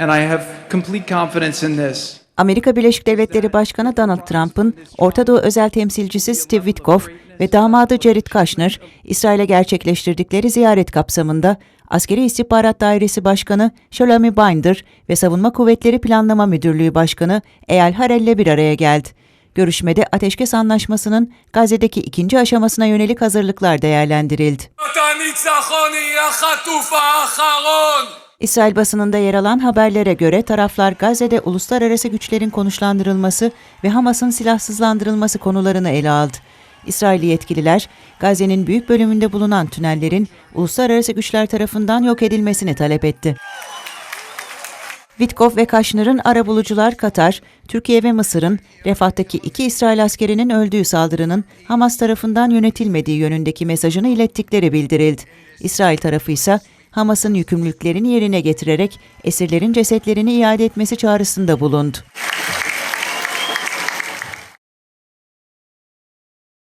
and I have complete confidence in this. Amerika Birleşik Devletleri Başkanı Donald Trump'ın Orta Doğu özel temsilcisi Steve Witkoff ve damadı Jared Kushner, İsrail'e gerçekleştirdikleri ziyaret kapsamında Askeri İstihbarat Dairesi Başkanı Shalomie Binder ve Savunma Kuvvetleri Planlama Müdürlüğü Başkanı Eyal Harel'le bir araya geldi. Görüşmede ateşkes anlaşmasının Gazze'deki ikinci aşamasına yönelik hazırlıklar değerlendirildi. İsrail basınında yer alan haberlere göre taraflar Gazze'de uluslararası güçlerin konuşlandırılması ve Hamas'ın silahsızlandırılması konularını ele aldı. İsrailli yetkililer, Gazze'nin büyük bölümünde bulunan tünellerin uluslararası güçler tarafından yok edilmesini talep etti. Vitkov ve Kaşnır'ın arabulucular Katar, Türkiye ve Mısır'ın Refah'taki iki İsrail askerinin öldüğü saldırının Hamas tarafından yönetilmediği yönündeki mesajını ilettikleri bildirildi. İsrail tarafı ise Hamas'ın yükümlülüklerini yerine getirerek esirlerin cesetlerini iade etmesi çağrısında bulundu.